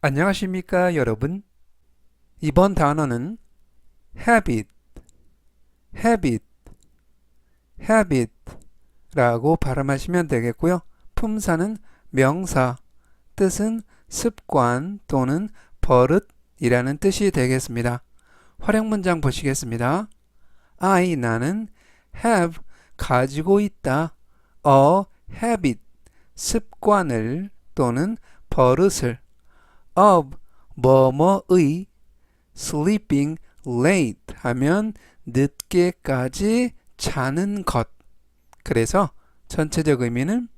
안녕하십니까 여러분? 이번 단어는 habit, habit, habit 라고 발음하시면 되겠고요. 품사는 명사, 뜻은 습관 또는 버릇이라는 뜻이 되겠습니다. 활용 문장 보시겠습니다. I 나는 have 가지고 있다. A habit 습관을 또는 버릇을 of 뭐뭐의 sleeping late 하면 늦게까지 자는 것. 그래서 전체적 의미는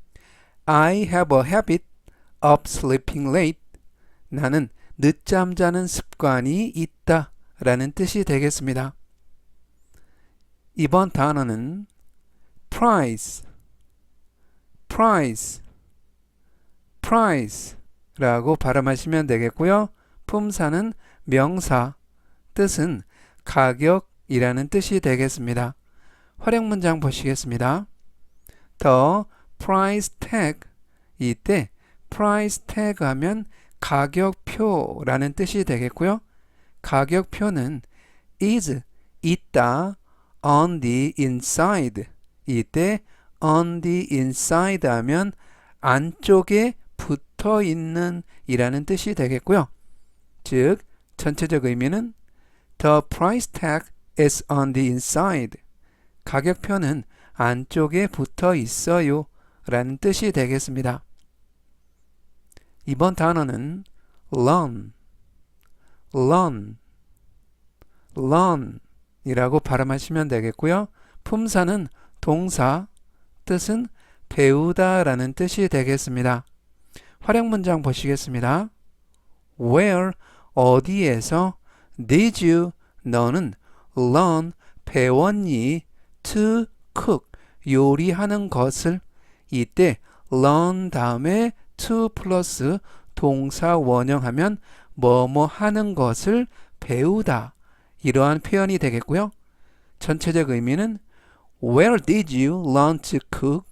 I have a habit of sleeping late. 나는 늦잠 자는 습관이 있다 라는 뜻이 되겠습니다. 이번 단어는 price, price, price 라고 발음하시면 되겠고요. 품사는 명사, 뜻은 가격이라는 뜻이 되겠습니다. 활용 문장 보시겠습니다. The price tag 이때 price tag 하면 가격표라는 뜻이 되겠고요. 가격표는 is 있다 on the inside 이때 on the inside 하면 안쪽에 붙어 있는 이라는 뜻이 되겠고요. 즉, 전체적 의미는 The price tag is on the inside. 가격표는 안쪽에 붙어 있어요. 라는 뜻이 되겠습니다. 이번 단어는 learn, learn, learn 이라고 발음하시면 되겠고요. 품사는 동사, 뜻은 배우다 라는 뜻이 되겠습니다. 활용 문장 보시겠습니다. Where 어디에서 did you 너는 learn 배웠니 to cook 요리하는 것을 이때 learn 다음에 to 플러스 동사 원형하면 뭐뭐 하는 것을 배우다 이러한 표현이 되겠고요. 전체적 의미는 Where did you learn to cook?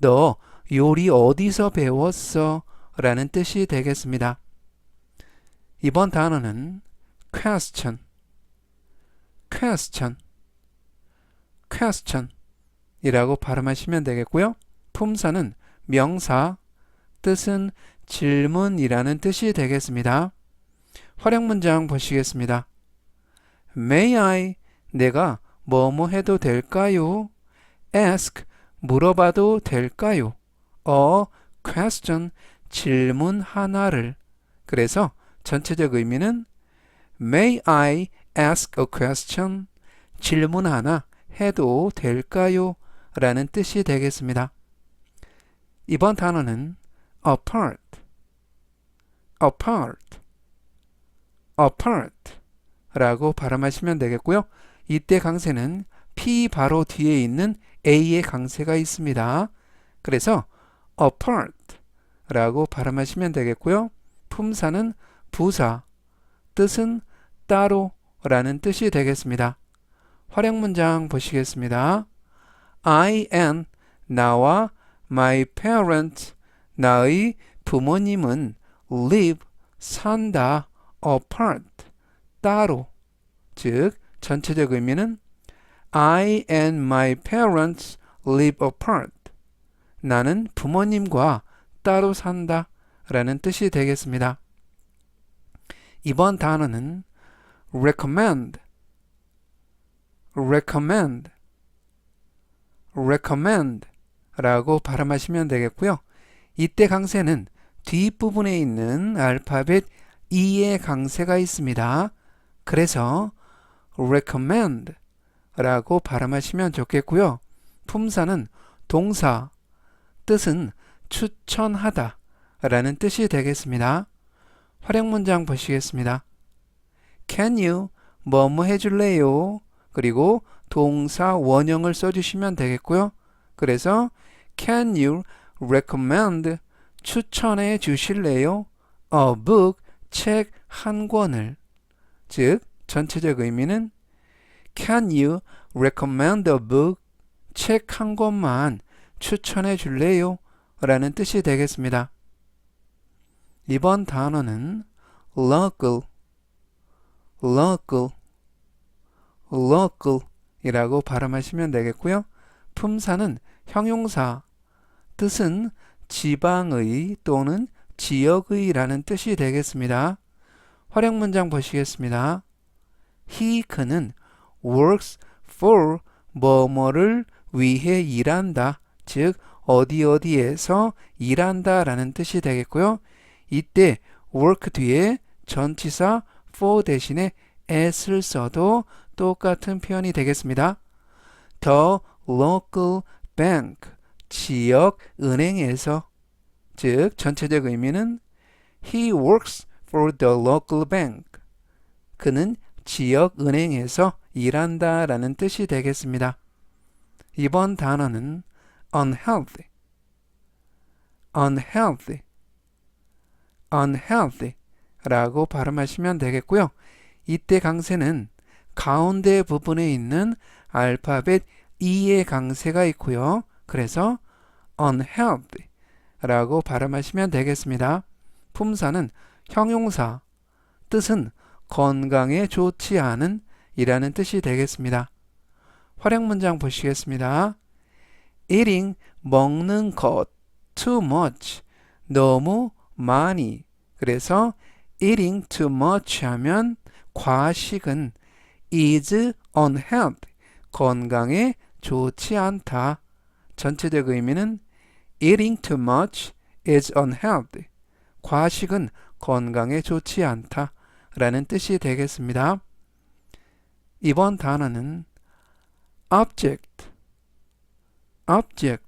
너 요리 어디서 배웠어? 라는 뜻이 되겠습니다. 이번 단어는 question, question, question 이라고 발음하시면 되겠고요. 품사는 명사, 뜻은 질문이라는 뜻이 되겠습니다. 활용 문장 보시겠습니다. May I 내가 뭐뭐 해도 될까요? ask 물어봐도 될까요? a question 질문 하나를 그래서 전체적 의미는 May I ask a question? 질문 하나 해도 될까요? 라는 뜻이 되겠습니다. 이번 단어는 apart, apart, apart 라고 발음하시면 되겠고요. 이때 강세는 P 바로 뒤에 있는 A의 강세가 있습니다. 그래서 apart 라고 발음하시면 되겠고요. 품사는 부사, 뜻은 따로 라는 뜻이 되겠습니다. 활용 문장 보시겠습니다. I and 나와 my parents 나의 부모님은 live 산다 apart 따로 즉 전체적 의미는 I and my parents live apart 나는 부모님과 따로 산다 라는 뜻이 되겠습니다. 이번 단어는 recommend, recommend, recommend 라고 발음하시면 되겠고요. 이때 강세는 뒷부분에 있는 알파벳 E의 강세가 있습니다. 그래서 recommend 라고 발음하시면 좋겠고요. 품사는 동사, 뜻은 추천하다 라는 뜻이 되겠습니다. 활용 문장 보시겠습니다. Can you 뭐뭐 해줄래요? 그리고 동사 원형을 써주시면 되겠고요. 그래서 Can you recommend 추천해 주실래요? A book 책 한 권을 즉 전체적 의미는 Can you recommend a book 책 한 권만 추천해 줄래요? 라는 뜻이 되겠습니다. 이번 단어는 local, local, local 이라고 발음하시면 되겠고요. 품사는 형용사, 뜻은 지방의 또는 지역의 라는 뜻이 되겠습니다. 활용 문장 보시겠습니다. he 그는 works for 뭐뭐를 위해 일한다. 즉 어디 어디에서 일한다 라는 뜻이 되겠고요. 이때 work 뒤에 전치사 for 대신에 at을 써도 똑같은 표현이 되겠습니다. The local bank 지역 은행에서 즉 전체적 의미는 he works for the local bank 그는 지역 은행에서 일한다 라는 뜻이 되겠습니다. 이번 단어는 unhealthy, unhealthy, unhealthy 라고 발음하시면 되겠고요. 이때 강세는 가운데 부분에 있는 알파벳 E의 강세가 있고요. 그래서 unhealthy 라고 발음하시면 되겠습니다. 품사는 형용사, 뜻은 건강에 좋지 않은 이라는 뜻이 되겠습니다. 활용 문장 보시겠습니다. Eating 먹는 것 too much 너무 많이 그래서 eating too much 하면 과식은 is unhealthy 건강에 좋지 않다. 전체적 의미는 eating too much is unhealthy 과식은 건강에 좋지 않다. 라는 뜻이 되겠습니다. 이번 단어는 object, object,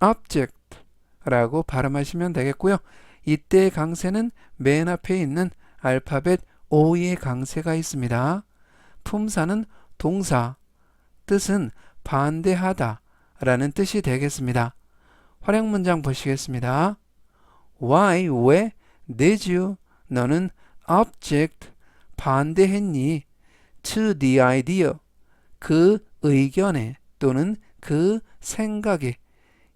object 라고 발음하시면 되겠고요. 이때 강세는 맨 앞에 있는 알파벳 O의 강세가 있습니다. 품사는 동사, 뜻은 반대하다 라는 뜻이 되겠습니다. 활용 문장 보시겠습니다. Why, 왜, did you, 너는 object, 반대했니? to the idea, 그 의견에 또는 그 생각에.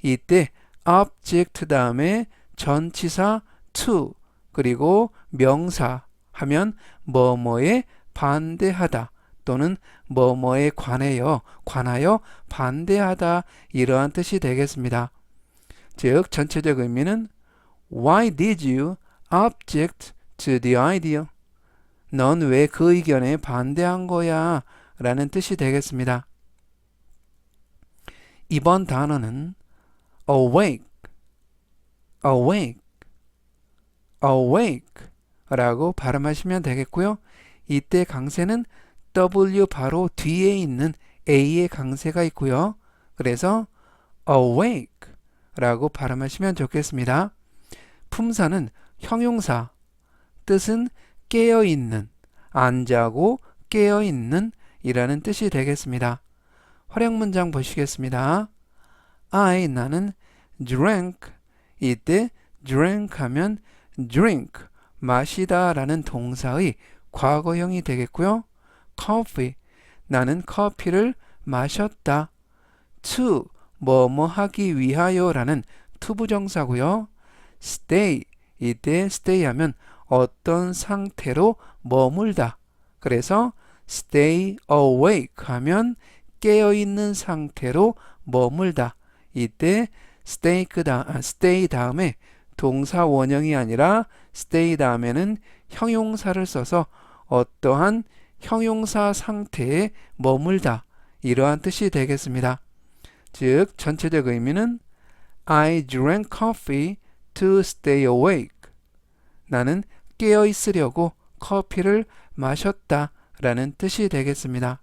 이때 object 다음에 전치사 to 그리고 명사 하면 뭐뭐에 반대하다 또는 뭐뭐에 관하여 관하여 반대하다 이러한 뜻이 되겠습니다. 즉 전체적 의미는 Why did you object to the idea? 넌 왜 그 의견에 반대한 거야? 라는 뜻이 되겠습니다. 이번 단어는 awake, awake, awake 라고 발음하시면 되겠고요. 이때 강세는 W 바로 뒤에 있는 A의 강세가 있고요. 그래서 awake 라고 발음하시면 좋겠습니다. 품사는 형용사, 뜻은 깨어있는, 안 자고 깨어있는 이라는 뜻이 되겠습니다. 활용 문장 보시겠습니다. I 나는 drank 이때 drank 하면 drink 마시다 라는 동사의 과거형이 되겠고요. coffee 나는 커피를 마셨다. to 뭐뭐 하기 위하여 라는 투부정사고요. stay 이때 stay 하면 어떤 상태로 머물다. 그래서 stay awake 하면 깨어 있는 상태로 머물다. 이때 stay 그다 stay 다음에 동사 원형이 아니라 stay 다음에는 형용사를 써서 어떠한 형용사 상태에 머물다 이러한 뜻이 되겠습니다. 즉 전체적 의미는 I drank coffee to stay awake. 나는 깨어 있으려고 커피를 마셨다 라는 뜻이 되겠습니다.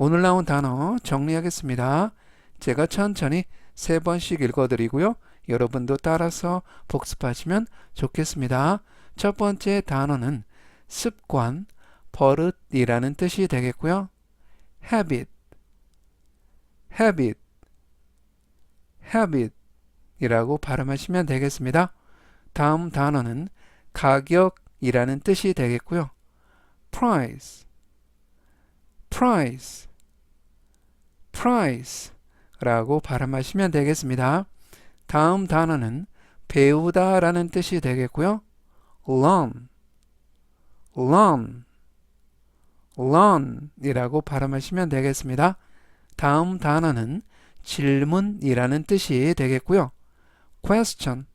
오늘 나온 단어 정리하겠습니다. 제가 천천히 세 번씩 읽어드리고요. 여러분도 따라서 복습하시면 좋겠습니다. 첫 번째 단어는 습관, 버릇이라는 뜻이 되겠고요. habit, habit, habit 이라고 발음하시면 되겠습니다. 다음 단어는 가격이라는 뜻이 되겠고요. price, price, price 라고 발음하시면 되겠습니다. 다음 단어는 배우다 라는 뜻이 되겠고요. learn, learn, learn 이라고 발음하시면 되겠습니다. 다음 단어는 질문이라는 뜻이 되겠고요. question,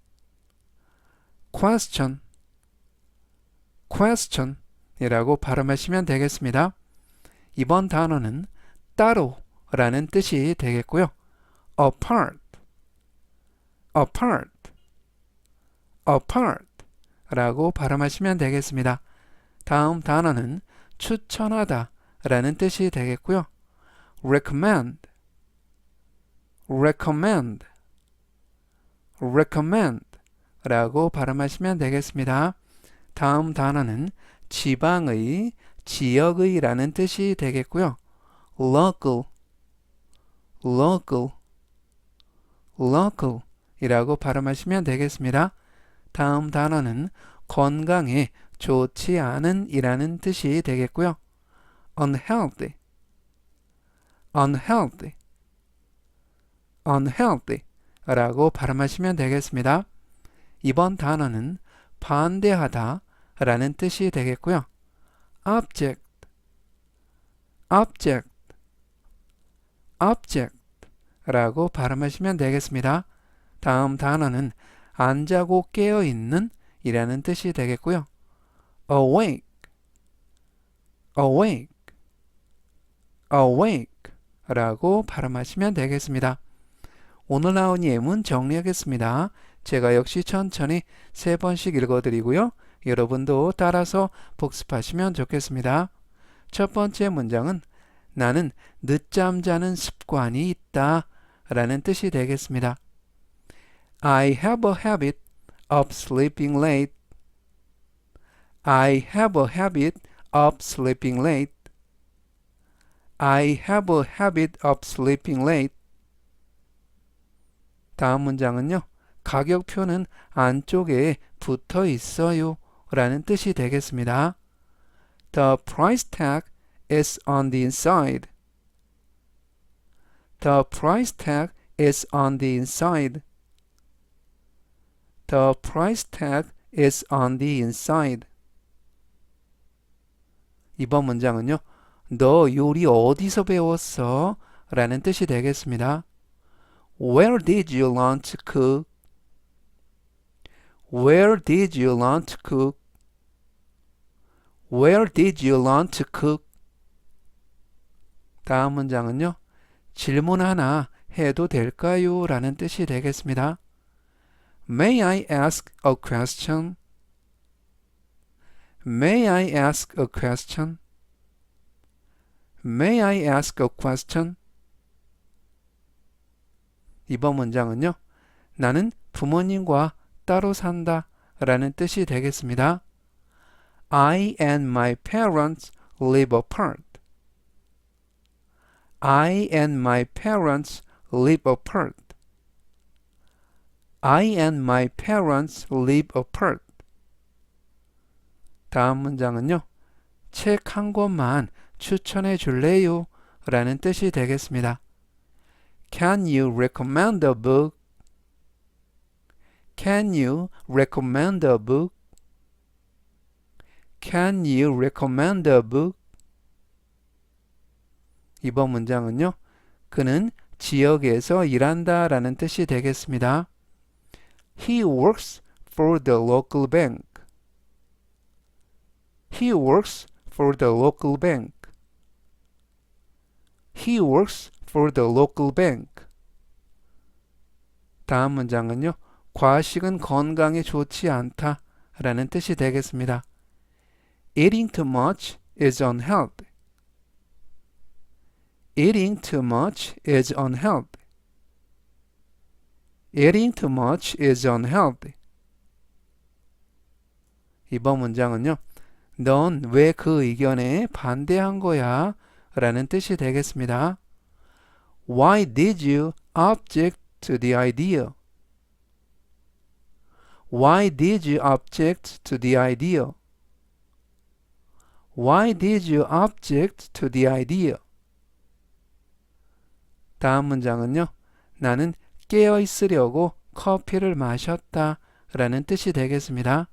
question, question 이라고 발음하시면 되겠습니다. 이번 단어는 따로 라는 뜻이 되겠고요. apart, apart, apart 라고 발음하시면 되겠습니다. 다음 단어는 추천하다 라는 뜻이 되겠고요. recommend, recommend, recommend 라고 발음하시면 되겠습니다. 다음 단어는 지방의, 지역의 라는 뜻이 되겠고요. local, local, local 이라고 발음하시면 되겠습니다. 다음 단어는 건강에 좋지 않은 이라는 뜻이 되겠고요. unhealthy, unhealthy, unhealthy 라고 발음하시면 되겠습니다. 이번 단어는 반대하다 라는 뜻이 되겠고요. object, object, object 라고 발음하시면 되겠습니다. 다음 단어는 안 자고 깨어 있는 이라는 뜻이 되겠고요. awake, awake, awake 라고 발음하시면 되겠습니다. 오늘 나온 예문 정리하겠습니다. 제가 역시 천천히 세 번씩 읽어드리고요. 여러분도 따라서 복습하시면 좋겠습니다. 첫 번째 문장은 나는 늦잠 자는 습관이 있다 라는 뜻이 되겠습니다. I have a habit of sleeping late. I have a habit of sleeping late. I have a habit of sleeping late. 다음 문장은요. 가격표는 안쪽에 붙어 있어요. 라는 뜻이 되겠습니다. The price tag is on the inside. The price tag is on the inside. The price tag is on the inside. 이번 문장은요. 너 요리 어디서 배웠어? 라는 뜻이 되겠습니다. Where did you learn to cook? Where did you learn to cook? Where did you learn to cook? 다음 문장은요. 질문 하나 해도 될까요? 라는 뜻이 되겠습니다. May I ask a question? May I ask a question? May I ask a question? 이번 문장은요. 나는 부모님과 따로 산다 라는 뜻이 되겠습니다. I and my parents live apart. I and my parents live apart. I and my parents live apart. 다음 문장은요. 책 한 권만 추천해 줄래요? 라는 뜻이 되겠습니다. Can you recommend a book? Can you recommend a book? Can you recommend a book? 이번 문장은요. 그는 지역에서 일한다 라는 뜻이 되겠습니다. He works for the local bank. He works for the local bank. He works for the local bank. 다음 문장은요. 과식은 건강에 좋지 않다 라는 뜻이 되겠습니다. Eating too much is unhealthy. Eating too much is unhealthy. Eating too much is unhealthy. 이번 문장은요. 넌 왜 그 의견에 반대한 거야? 라는 뜻이 되겠습니다. Why did you object to the idea? Why did you object to the idea? Why did you object to the idea? 다음 문장은요. 나는 깨어 있으려고 커피를 마셨다 라는 뜻이 되겠습니다.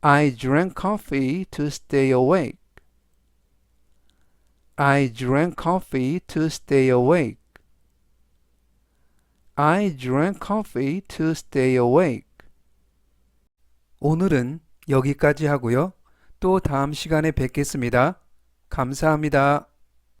I drank coffee to stay awake. I drank coffee to stay awake. I drank coffee to stay awake. 오늘은 여기까지 하고요. 또 다음 시간에 뵙겠습니다. 감사합니다.